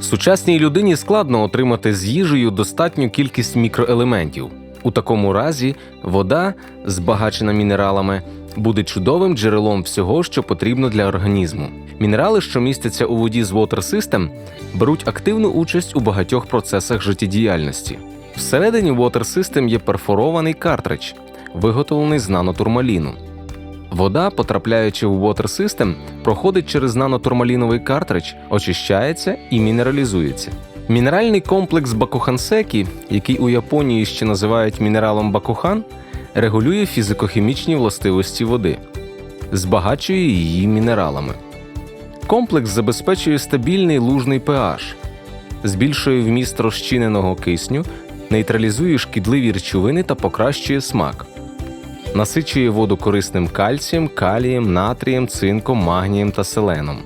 Сучасній людині складно отримати з їжею достатню кількість мікроелементів. У такому разі вода, збагачена мінералами, буде чудовим джерелом всього, що потрібно для організму. Мінерали, що містяться у воді з Water System, беруть активну участь у багатьох процесах життєдіяльності. Всередині Water System є перфорований картридж, виготовлений з нанотурмаліну. Вода, потрапляючи в Water System, проходить через нанотурмаліновий картридж, очищається і мінералізується. Мінеральний комплекс Бакухансекі, який у Японії ще називають мінералом Бакухан, регулює фізико-хімічні властивості води, збагачує її мінералами. Комплекс забезпечує стабільний лужний pH, збільшує вміст розчиненого кисню, нейтралізує шкідливі речовини та покращує смак. Насичує воду корисним кальцієм, калієм, натрієм, цинком, магнієм та селеном.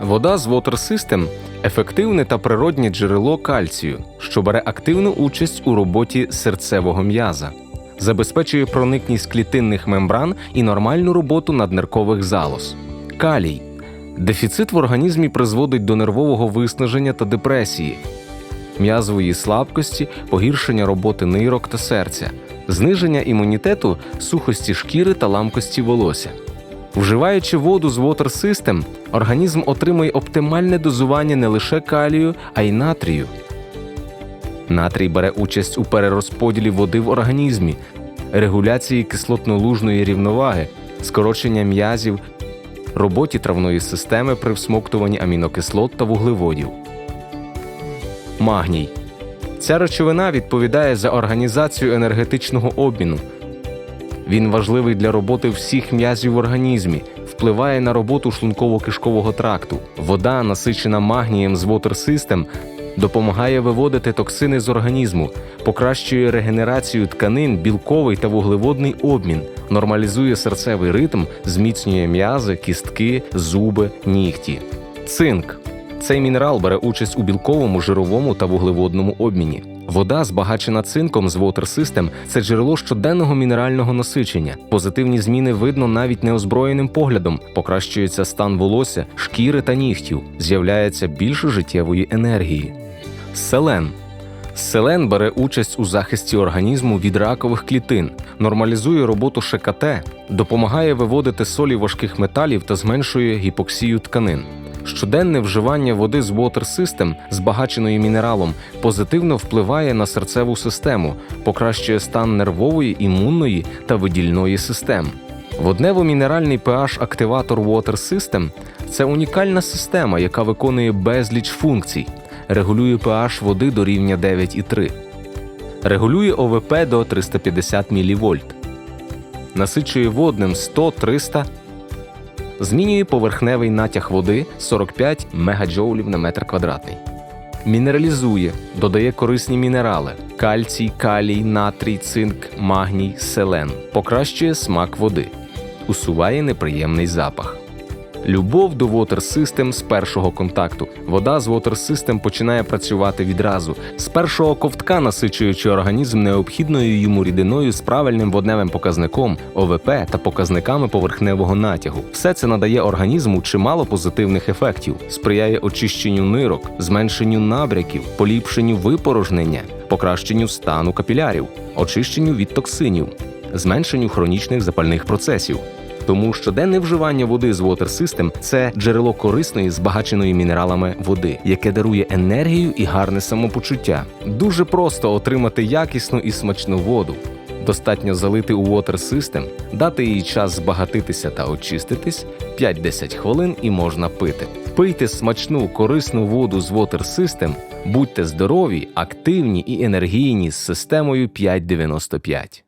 Вода з Water System – ефективне та природнє джерело кальцію, що бере активну участь у роботі серцевого м'яза, забезпечує проникність клітинних мембран і нормальну роботу надниркових залоз. Калій дефіцит в організмі призводить до нервового виснаження та депресії, м'язової слабкості, погіршення роботи нирок та серця, зниження імунітету, сухості шкіри та ламкості волосся. Вживаючи воду з Water System, організм отримує оптимальне дозування не лише калію, а й натрію. Натрій бере участь у перерозподілі води в організмі, регуляції кислотно-лужної рівноваги, скорочення м'язів, роботі травної системи при всмоктуванні амінокислот та вуглеводів. Магній. Ця речовина відповідає за організацію енергетичного обміну. Він важливий для роботи всіх м'язів в організмі, впливає на роботу шлунково-кишкового тракту. Вода, насичена магнієм з Water System, допомагає виводити токсини з організму, покращує регенерацію тканин, білковий та вуглеводний обмін, нормалізує серцевий ритм, зміцнює м'язи, кістки, зуби, нігті. Цинк. Цей мінерал бере участь у білковому, жировому та вуглеводному обміні. Вода, збагачена цинком з Water System – це джерело щоденного мінерального насичення. Позитивні зміни видно навіть неозброєним поглядом. Покращується стан волосся, шкіри та нігтів, з'являється більше життєвої енергії. Селен. Селен бере участь у захисті організму від ракових клітин, нормалізує роботу ШКТ, допомагає виводити солі важких металів та зменшує гіпоксію тканин. Щоденне вживання води з Water System, збагаченої мінералом, позитивно впливає на серцеву систему, покращує стан нервової, імунної та видільної систем. Воднево-мінеральний pH-активатор Water System – це унікальна система, яка виконує безліч функцій, регулює pH води до рівня 9,3, регулює ОВП до 350 мВ, насичує водним 100-300 змінює поверхневий натяг води 45 мегаджоулів на метр квадратний. Мінералізує, додає корисні мінерали: кальцій, калій, натрій, цинк, магній, селен, покращує смак води, усуває неприємний запах. Любов до Water System з першого контакту. Вода з Water System починає працювати відразу. З першого ковтка, насичуючи організм необхідною йому рідиною з правильним водневим показником ОВП та показниками поверхневого натягу. Все це надає організму чимало позитивних ефектів, сприяє очищенню нирок, зменшенню набряків, поліпшенню випорожнення, покращенню стану капілярів, очищенню від токсинів, зменшенню хронічних запальних процесів. Тому щоденне вживання води з Water System – це джерело корисної, збагаченої мінералами води, яке дарує енергію і гарне самопочуття. Дуже просто отримати якісну і смачну воду. Достатньо залити у Water System, дати їй час збагатитися та очиститись 5-10 хвилин і можна пити. Пийте смачну корисну воду з Water System, будьте здорові, активні і енергійні з системою 595.